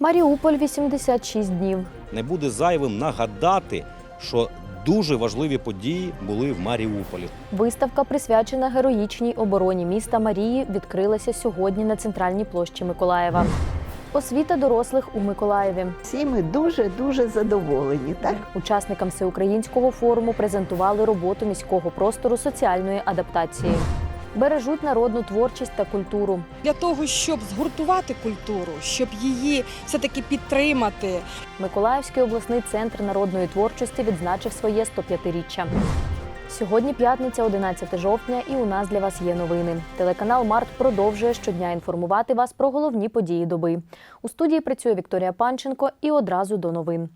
Маріуполь 86 днів. Не буде зайвим нагадати, що дуже важливі події були в Маріуполі. Виставка, присвячена героїчній обороні міста Марії, відкрилася сьогодні на центральній площі Миколаєва. Освіта дорослих у Миколаєві. Всі ми дуже дуже задоволені. Так Учасникам всеукраїнського форуму презентували роботу міського простору соціальної адаптації. Бережуть народну творчість та культуру. для того, щоб згуртувати культуру, щоб її все-таки підтримати, Миколаївський обласний центр народної творчості відзначив своє 105-річчя. Сьогодні п'ятниця, 11 жовтня, і у нас для вас є новини. Телеканал Март продовжує щодня інформувати вас про головні події доби. У студії працює Вікторія Панченко і одразу до новин.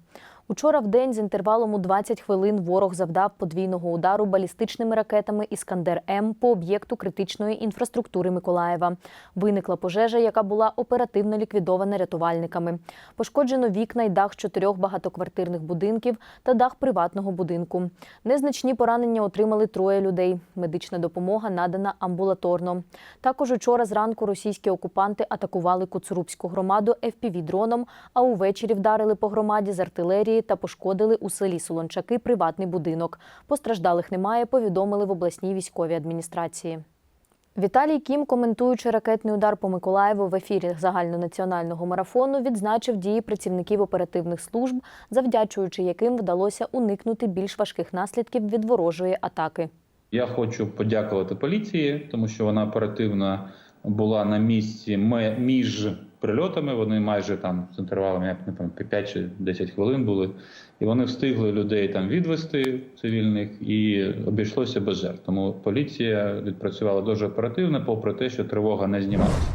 Учора в день з інтервалом у 20 хвилин ворог завдав подвійного удару балістичними ракетами Іскандер М по об'єкту критичної інфраструктури Миколаєва. Виникла пожежа, яка була оперативно ліквідована рятувальниками. Пошкоджено вікна й дах чотирьох багатоквартирних будинків та дах приватного будинку. Незначні поранення отримали троє людей. Медична допомога надана амбулаторно. Також учора зранку російські окупанти атакували Куцурубську громаду FPV-дроном, а увечері вдарили по громаді з артилерії та пошкодили у селі Солончаки приватний будинок. Постраждалих немає, повідомили в обласній військовій адміністрації. Віталій Кім, коментуючи ракетний удар по Миколаєву в ефірі загальнонаціонального марафону, відзначив дії працівників оперативних служб, завдячуючи яким вдалося уникнути більш важких наслідків від ворожої атаки. Я хочу подякувати поліції, тому що вона оперативно була на місці між прильотами. Вони майже там з інтервалом, як не пам'ятаю, 5 чи 10 хвилин були, і вони встигли людей там відвести цивільних і обійшлося без жертв. Тому поліція відпрацювала дуже оперативно, попри те, що тривога не знімалася.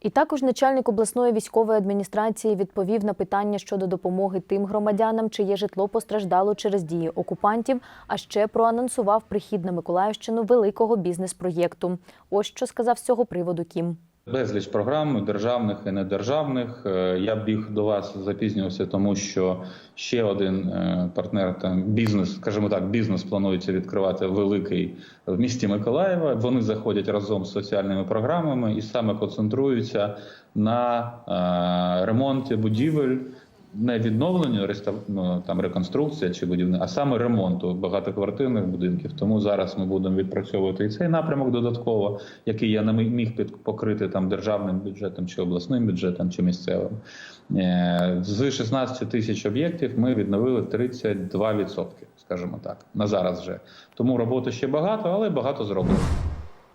І також начальник обласної військової адміністрації відповів на питання щодо допомоги тим громадянам, чиє житло постраждало через дії окупантів, а ще проанонсував прихід на Миколаївщину великого бізнес-проєкту. Ось що сказав з цього приводу Кім. Безліч програм державних і недержавних. Е, Я біг до вас запізнювався, тому що ще один е, партнер там бізнес, скажімо так, бізнес планується відкривати великий в місті Миколаєва. Вони заходять разом з соціальними програмами і саме концентруються на е, ремонті будівель. Не відновленню, ну, там реконструкція чи будівництво, а саме ремонту багатоквартирних будинків. Тому зараз ми будемо відпрацьовувати і цей напрямок додатково, який я не міг під покрити там державним бюджетом, чи обласним бюджетом, чи місцевим. Е, З 16 тисяч об'єктів ми відновили 32%, скажімо так, на зараз вже. Тому роботи ще багато, але багато зроблено.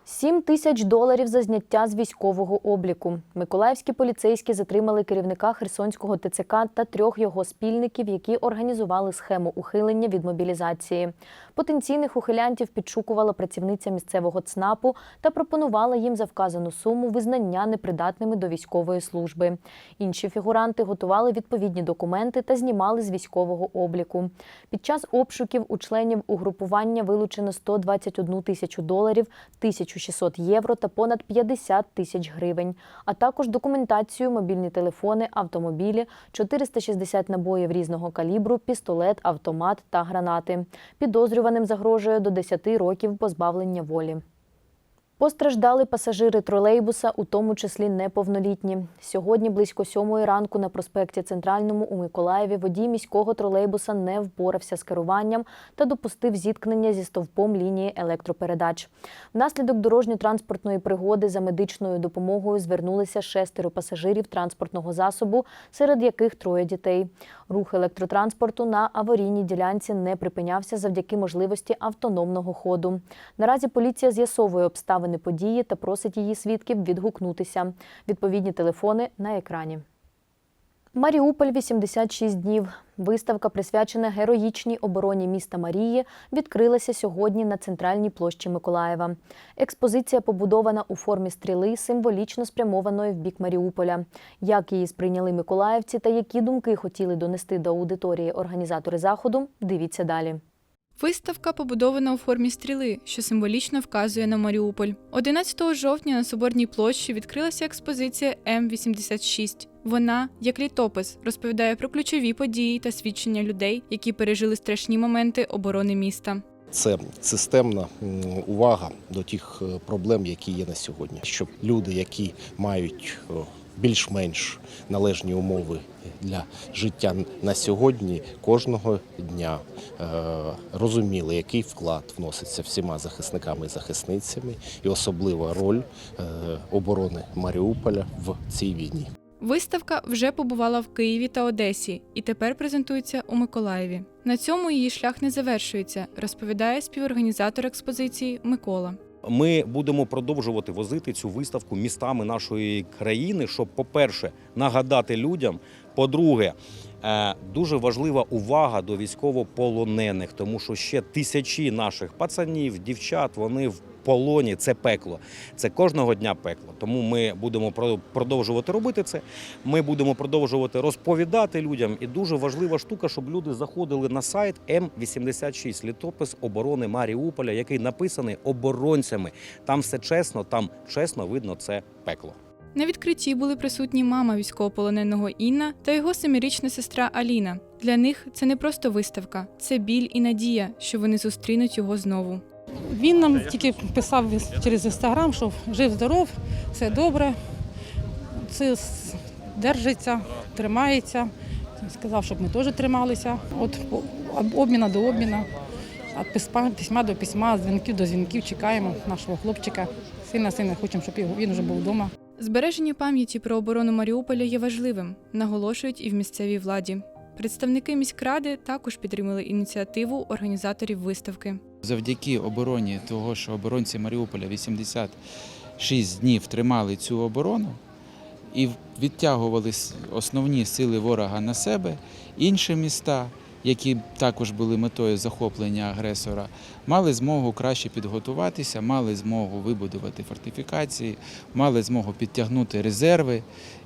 7 тисяч доларів за зняття з військового обліку. Миколаївські поліцейські затримали керівника Херсонського ТЦК та трьох його спільників, які організували схему ухилення від мобілізації. Потенційних ухилянтів підшукувала працівниця місцевого ЦНАПу та пропонувала їм за вказану суму визнання непридатними до військової служби. Інші фігуранти готували відповідні документи та знімали з військового обліку. Під час обшуків у членів угрупування вилучено 121 тисячу доларів, 1600 євро та понад 50 тисяч гривень, а також документацію, мобільні телефони, автомобілі, 460 набоїв різного калібру, пістолет, автомат та гранати. Підозрюваним загрожує до 10 років позбавлення волі. Постраждали пасажири тролейбуса, у тому числі неповнолітні. Сьогодні близько сьомої ранку на проспекті Центральному у Миколаєві водій міського тролейбуса не впорався з керуванням та допустив зіткнення зі стовпом лінії електропередач. Внаслідок дорожньо-транспортної пригоди за медичною допомогою звернулися шестеро пасажирів транспортного засобу, серед яких троє дітей. Рух електротранспорту на аварійній ділянці не припинявся завдяки можливості автономного ходу. Наразі поліція з'ясовує обставини події та просить її свідків відгукнутися. Відповідні телефони на екрані. Маріуполь 86 днів. Виставка, присвячена героїчній обороні міста Марії, відкрилася сьогодні на центральній площі Миколаєва. Експозиція побудована у формі стріли, символічно спрямованої в бік Маріуполя. Як її сприйняли миколаївці та які думки хотіли донести до аудиторії організатори заходу, дивіться далі. Виставка побудована у формі стріли, що символічно вказує на Маріуполь. 11 жовтня на Соборній площі відкрилася експозиція М86. Вона, як літопис, розповідає про ключові події та свідчення людей, які пережили страшні моменти оборони міста. Це системна увага до тих е, проблем, які є на сьогодні, щоб люди, які мають більш-менш належні умови для життя на сьогодні кожного дня е, розуміли, який вклад вноситься всіма захисниками і захисницями, і особлива роль е, оборони Маріуполя в цій війні. Виставка вже побувала в Києві та Одесі і тепер презентується у Миколаєві. На цьому її шлях не завершується, розповідає співорганізатор експозиції Микола. Ми будемо продовжувати возити цю виставку містами нашої країни, щоб, по-перше, нагадати людям. По-друге, е, дуже важлива увага до військовополонених, тому що ще тисячі наших пацанів, дівчат, вони в полоні. Це пекло. Це кожного дня пекло. Тому ми будемо продовжувати робити це. Ми будемо продовжувати розповідати людям. І дуже важлива штука, щоб люди заходили на сайт М86, літопис оборони Маріуполя, який написаний оборонцями. Там все чесно, там чесно видно це пекло. На відкритті були присутні мама військовополоненого Інна та його семирічна сестра Аліна. Для них це не просто виставка, це біль і надія, що вони зустрінуть його знову. Він нам тільки писав через інстаграм, що жив здоров, все добре, це держиться, тримається. Сказав, щоб ми теж трималися. От обміна до обміна, письма, до письма, дзвінків до дзвінків чекаємо нашого хлопчика. Сильно сильно хочемо, щоб він вже був вдома. Збереження пам'яті про оборону Маріуполя є важливим, наголошують і в місцевій владі. Представники міськради також підтримали ініціативу організаторів виставки. Завдяки обороні того, що оборонці Маріуполя 86 днів тримали цю оборону і відтягували основні сили ворога на себе, інші міста, які також були метою захоплення агресора, мали змогу краще підготуватися, мали змогу вибудувати фортифікації, мали змогу підтягнути резерви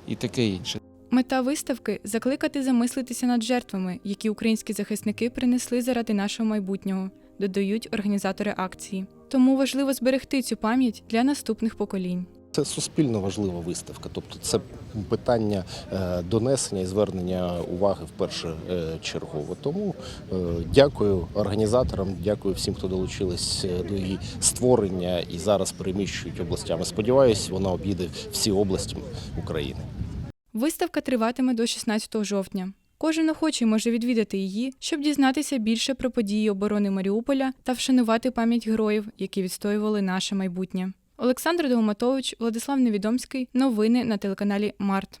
і таке інше. Мета виставки закликати замислитися над жертвами, які українські захисники принесли заради нашого майбутнього, додають організатори акції. Тому важливо зберегти цю пам'ять для наступних поколінь. Це суспільно важлива виставка, тобто це питання е, донесення і звернення уваги в перше е, чергово. Тому е, дякую організаторам, дякую всім, хто долучились до її створення і зараз переміщують областями. Сподіваюсь, вона об'їде всі області України. Виставка триватиме до 16 жовтня. Кожен охочий може відвідати її, щоб дізнатися більше про події оборони Маріуполя та вшанувати пам'ять героїв, які відстоювали наше майбутнє. Олександр Довматович, Владислав Невідомський. Новини на телеканалі Март.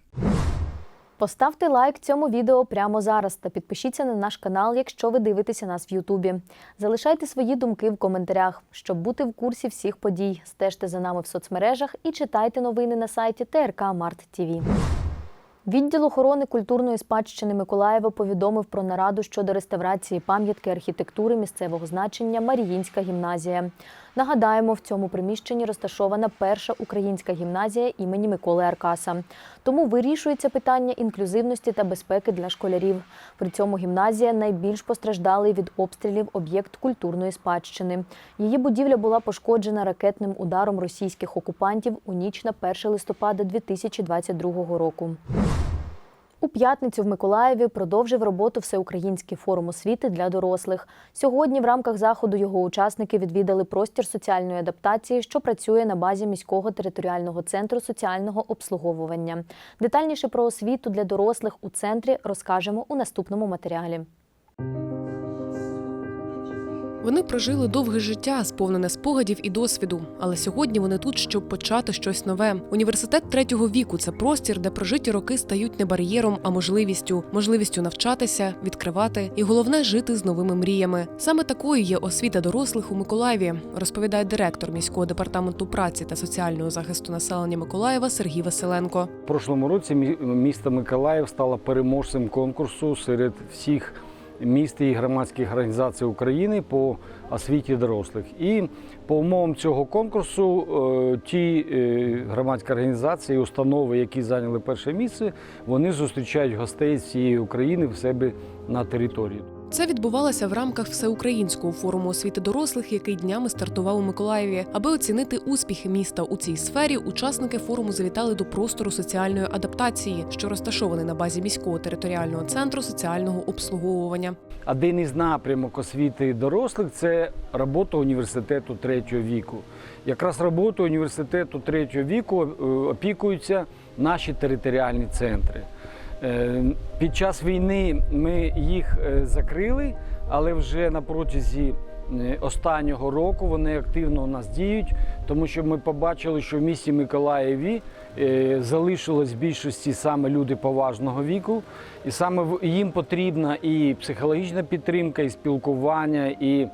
Поставте лайк цьому відео прямо зараз та підпишіться на наш канал, якщо ви дивитеся нас в Ютубі. Залишайте свої думки в коментарях, щоб бути в курсі всіх подій. Стежте за нами в соцмережах і читайте новини на сайті ТРК Март ТІВІ. Відділ охорони культурної спадщини Миколаєва повідомив про нараду щодо реставрації пам'ятки архітектури місцевого значення Маріїнська гімназія. Нагадаємо, в цьому приміщенні розташована перша українська гімназія імені Миколи Аркаса. Тому вирішується питання інклюзивності та безпеки для школярів. При цьому гімназія найбільш постраждалий від обстрілів об'єкт культурної спадщини. Її будівля була пошкоджена ракетним ударом російських окупантів у ніч на 1 листопада 2022 року. У п'ятницю в Миколаєві продовжив роботу Всеукраїнський форум освіти для дорослих. Сьогодні в рамках заходу його учасники відвідали простір соціальної адаптації, що працює на базі міського територіального центру соціального обслуговування. Детальніше про освіту для дорослих у центрі розкажемо у наступному матеріалі. Вони прожили довге життя, сповнене спогадів і досвіду. Але сьогодні вони тут, щоб почати щось нове. Університет третього віку це простір, де прожиті роки стають не бар'єром, а можливістю, можливістю навчатися, відкривати і головне жити з новими мріями. Саме такою є освіта дорослих у Миколаєві, розповідає директор міського департаменту праці та соціального захисту населення Миколаєва Сергій Василенко. В прошлому році мі- місто Миколаїв стало переможцем конкурсу серед всіх міст і громадських організацій України по освіті дорослих. І по умовам цього конкурсу е, ті е, громадські організації, установи, які зайняли перше місце, вони зустрічають гостей цієї України в себе на території. Це відбувалося в рамках всеукраїнського форуму освіти дорослих, який днями стартував у Миколаєві. Аби оцінити успіхи міста у цій сфері, учасники форуму завітали до простору соціальної адаптації, що розташований на базі міського територіального центру соціального обслуговування. Один із напрямок освіти дорослих це робота університету третього віку. Якраз роботою університету третього віку е, опікуються наші територіальні центри. Е, Під час війни ми їх е, закрили, але вже на протязі е, останнього року вони активно у нас діють, тому що ми побачили, що в місті Миколаєві залишилось в більшості саме люди поважного віку, і саме їм потрібна і психологічна підтримка, і спілкування, і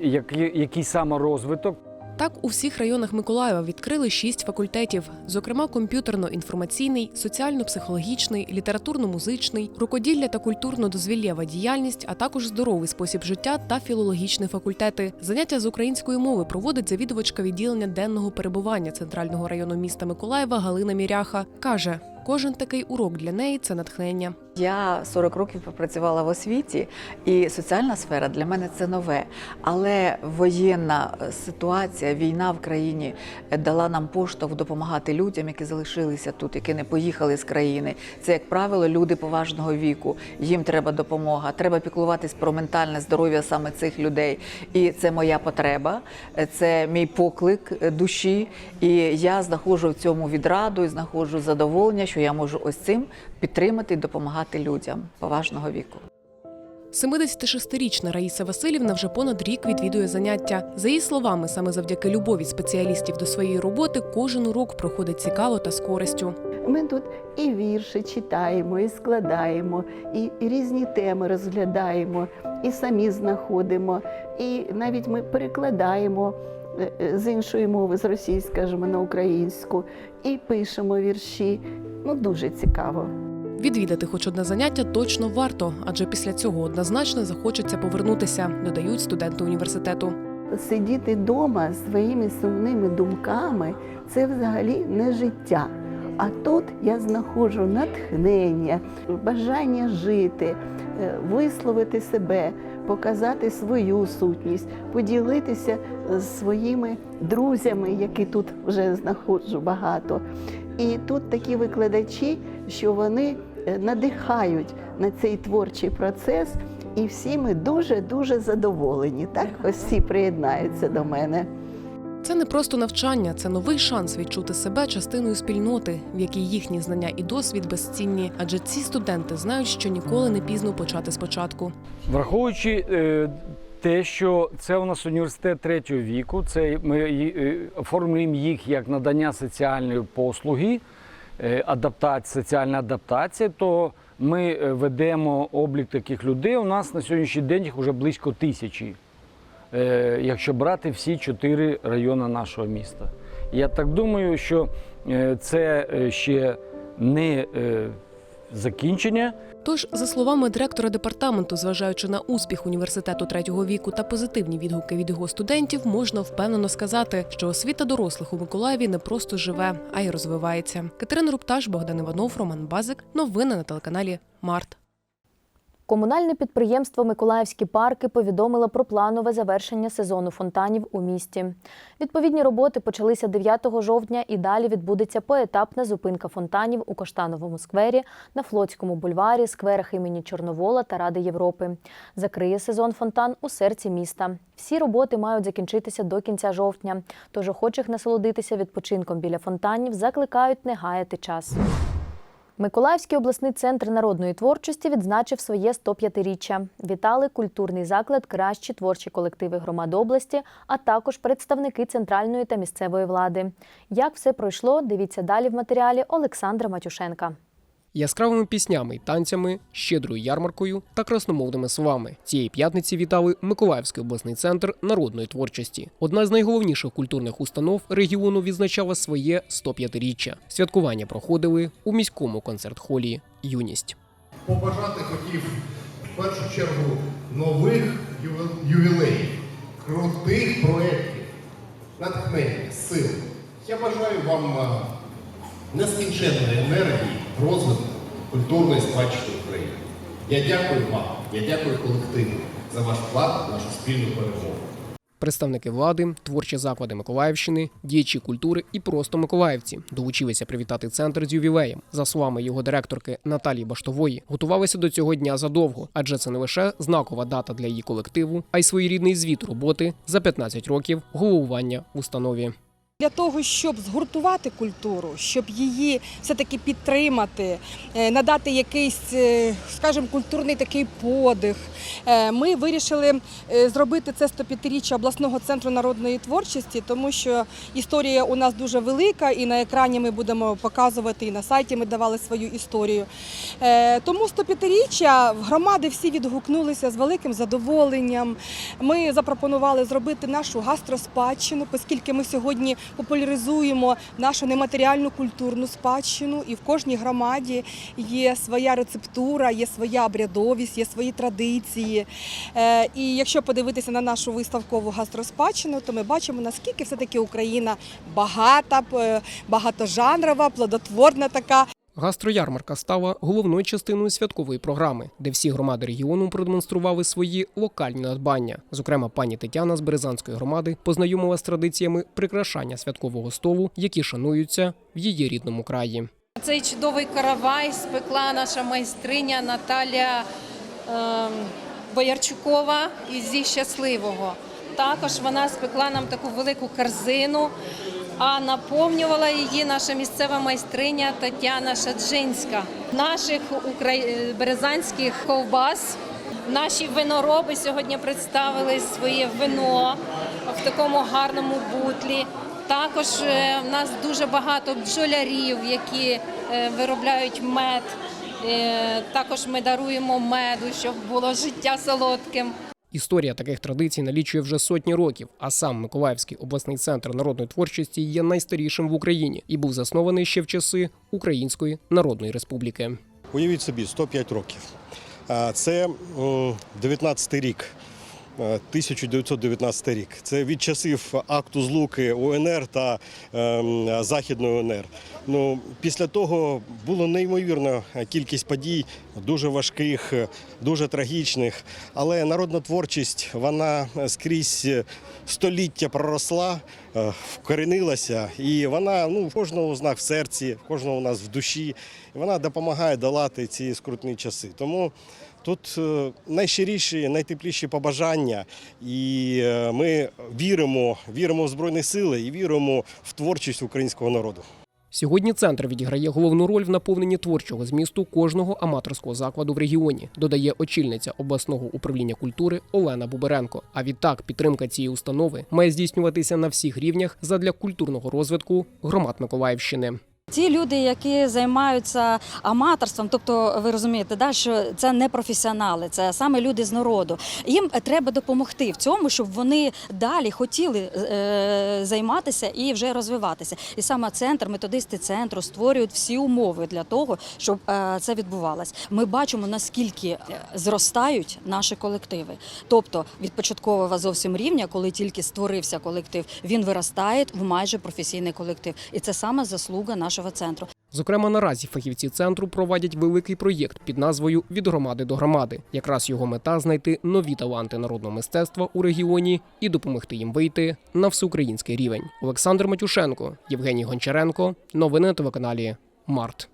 який, який саморозвиток. Так, у всіх районах Миколаєва відкрили шість факультетів, зокрема комп'ютерно-інформаційний, соціально-психологічний, літературно-музичний, рукоділля та культурно-дозвіллєва діяльність, а також здоровий спосіб життя та філологічні факультети. Заняття з української мови проводить завідувачка відділення денного перебування центрального району міста Миколаєва Галина Міряха. каже. Кожен такий урок для неї це натхнення. Я 40 років попрацювала в освіті, і соціальна сфера для мене це нове. Але воєнна е, ситуація, війна в країні е, дала нам поштовх допомагати людям, які залишилися тут, які не поїхали з країни. Це, як правило, люди поважного віку. Їм треба допомога. Треба піклуватись про ментальне здоров'я саме цих людей. І це моя потреба, е, це мій поклик душі. І я знаходжу в цьому відраду і знаходжу задоволення, що я можу ось цим підтримати і допомагати людям поважного віку. 76-річна Раїса Васильівна вже понад рік відвідує заняття. За її словами, саме завдяки любові спеціалістів до своєї роботи кожен урок проходить цікаво та з користю. Ми тут і вірші читаємо, і складаємо, і різні теми розглядаємо, і самі знаходимо, і навіть ми перекладаємо е, е, з іншої мови, з російської, скажімо, на українську, і пишемо вірші. Ну, дуже цікаво. Відвідати хоч одне заняття точно варто, адже після цього однозначно захочеться повернутися, додають студенти університету. Сидіти вдома своїми сумними думками це взагалі не життя. А тут я знаходжу натхнення, бажання жити, е, висловити себе, показати свою сутність, поділитися з своїми друзями, які тут вже знаходжу багато. І тут такі викладачі, що вони е, надихають на цей творчий процес, і всі ми дуже дуже задоволені. Так, ось всі приєднаються до мене. Це не просто навчання, це новий шанс відчути себе частиною спільноти, в якій їхні знання і досвід безцінні, адже ці студенти знають, що ніколи не пізно почати спочатку. Враховуючи е, те, що це у нас університет третього віку, це ми е, оформлюємо їх як надання соціальної послуги, е, адаптація, соціальна адаптація, то ми е, ведемо облік таких людей. У нас на сьогоднішній день їх вже близько тисячі, е, якщо брати всі чотири райони нашого міста. Я так думаю, що е, це е, ще не е, закінчення. Тож, за словами директора департаменту, зважаючи на успіх університету третього віку та позитивні відгуки від його студентів, можна впевнено сказати, що освіта дорослих у Миколаєві не просто живе, а й розвивається. Катерина Рупташ, Богдан Іванов, Роман Базик. Новини на телеканалі Март. Комунальне підприємство Миколаївські парки повідомило про планове завершення сезону фонтанів у місті. Відповідні роботи почалися 9 жовтня і далі відбудеться поетапна зупинка фонтанів у Коштановому сквері, на Флотському бульварі, скверах імені Чорновола та Ради Європи. Закриє сезон фонтан у серці міста. Всі роботи мають закінчитися до кінця жовтня. Тож охочих насолодитися відпочинком біля фонтанів закликають не гаяти час. Миколаївський обласний центр народної творчості відзначив своє 105-річчя. Вітали культурний заклад кращі творчі колективи громад області, а також представники центральної та місцевої влади. Як все пройшло, дивіться далі в матеріалі Олександра Матюшенка. Яскравими піснями танцями, щедрою ярмаркою та красномовними словами цієї п'ятниці вітали Миколаївський обласний центр народної творчості. Одна з найголовніших культурних установ регіону відзначала своє 105-річчя. Святкування проходили у міському концерт-холі Юність. побажати хотів в першу чергу нових ювілеїв, крутих проєктів, натхнення, сил. Я бажаю вам е, нескінченної енергії, розвитку культурної спадщини України. Я дякую вам Я дякую колективу за ваш вклад нашу спільну перемогу. Представники влади, творчі заклади Миколаївщини, діячі культури і просто миколаївці долучилися привітати центр з ювілеєм. За словами його директорки Наталії Баштової, готувалися до цього дня задовго, адже це не лише знакова дата для її колективу, а й своєрідний звіт роботи за 15 років головування в установі. Для того, щоб згуртувати культуру, щоб її все-таки підтримати, е, надати якийсь, е, скажімо, культурний такий подих, е, ми вирішили зробити це 105-річчя обласного центру народної творчості, тому що історія у нас дуже велика, і на екрані ми будемо показувати, і на сайті ми давали свою історію. Тому 105-річчя громади всі відгукнулися з великим задоволенням. Ми запропонували зробити нашу гастроспадщину, оскільки ми сьогодні популяризуємо нашу нематеріальну культурну спадщину, і в кожній громаді є своя рецептура, є своя обрядовість, є свої традиції. Е, І якщо подивитися на нашу виставкову гастроспадщину, то ми бачимо, наскільки все-таки Україна багата, е, багатожанрова, плодотворна така. Гастроярмарка стала головною частиною святкової програми, де всі громади регіону продемонстрували свої локальні надбання. Зокрема, пані Тетяна з Березанської громади познайомила з традиціями прикрашання святкового столу, які шануються в її рідному краї. Цей чудовий каравай спекла наша майстриня Наталя ем, Боярчукова із зі щасливого. Також вона спекла нам таку велику корзину, а наповнювала її наша місцева майстриня Тетяна Шаджинська. Наших березанських ковбас. Наші винороби сьогодні представили своє вино в такому гарному бутлі. Також е, в нас дуже багато бджолярів, які е, виробляють мед. Е, Також ми даруємо меду, щоб було життя солодким. Історія таких традицій налічує вже сотні років, а сам Миколаївський обласний центр народної творчості є найстарішим в Україні і був заснований ще в часи Української Народної Республіки. Уявіть собі, 105 років. Це 19-й рік. Е, 1919 рік. Це від часів акту злуки УНР та ем, Західної УНР. Ну, після того було неймовірна кількість подій, дуже важких, дуже трагічних. Але народна творчість вона скрізь століття проросла, е, вкоренилася, і вона ну, в кожного з нас в серці, в кожного у нас в душі. І вона допомагає долати ці скрутні часи. Тому тут е, найщиріші, найтепліші побажання, і е, ми віримо, віримо в Збройні Сили і віримо в творчість українського народу. Сьогодні центр відіграє головну роль в наповненні творчого змісту кожного аматорського закладу в регіоні, додає очільниця обласного управління культури Олена Буберенко. А відтак підтримка цієї установи має здійснюватися на всіх рівнях задля культурного розвитку громад Миколаївщини. Ті люди, які займаються аматорством, тобто ви розумієте, да, що це не професіонали, це саме люди з народу. Їм треба допомогти в цьому, щоб вони далі хотіли е, займатися і вже розвиватися. І саме центр, методисти центру створюють всі умови для того, щоб е, це відбувалось. Ми бачимо наскільки е, зростають наші колективи. Тобто від початкового зовсім рівня, коли тільки створився колектив, він виростає в майже професійний колектив, і це саме заслуга нашого центру. Зокрема, наразі фахівці центру проводять великий проєкт під назвою Від громади до громади. Якраз його мета знайти нові таланти народного мистецтва у регіоні і допомогти їм вийти на всеукраїнський рівень. Олександр Матюшенко, Євгеній Гончаренко. Новини на телеканалі Март.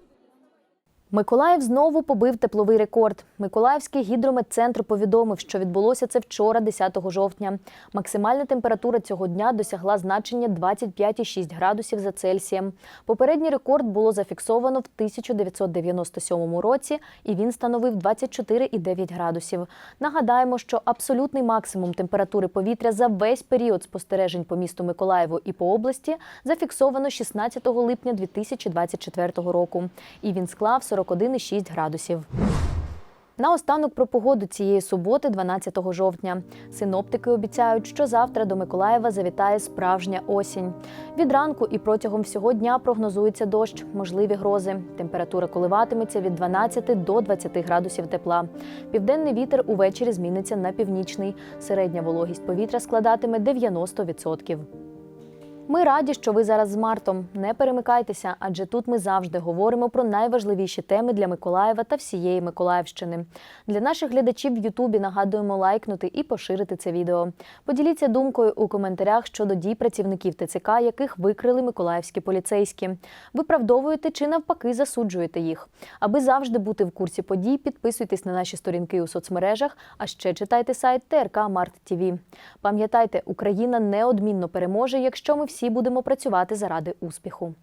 Миколаїв знову побив тепловий рекорд. Миколаївський гідрометцентр повідомив, що відбулося це вчора, 10 жовтня. Максимальна температура цього дня досягла значення 25,6 градусів за Цельсієм. Попередній рекорд було зафіксовано в 1997 році, і він становив 24,9 градусів. Нагадаємо, що абсолютний максимум температури повітря за весь період спостережень по місту Миколаєву і по області зафіксовано 16 липня 2024 року. І він склав 41,6 градусів. Наостанок про погоду цієї суботи, 12 жовтня. Синоптики обіцяють, що завтра до Миколаєва завітає справжня осінь. Від ранку і протягом всього дня прогнозується дощ, можливі грози. Температура коливатиметься від 12 до 20 градусів тепла. Південний вітер увечері зміниться на північний. Середня вологість повітря складатиме 90%. Ми раді, що ви зараз з Мартом. Не перемикайтеся, адже тут ми завжди говоримо про найважливіші теми для Миколаєва та всієї Миколаївщини. Для наших глядачів в Ютубі нагадуємо лайкнути і поширити це відео. Поділіться думкою у коментарях щодо дій працівників ТЦК, яких викрили миколаївські поліцейські. Виправдовуєте чи навпаки засуджуєте їх. Аби завжди бути в курсі подій, підписуйтесь на наші сторінки у соцмережах, а ще читайте сайт ТРК Март ТІВІ. Пам'ятайте, Україна неодмінно переможе, якщо ми всі будемо працювати заради успіху.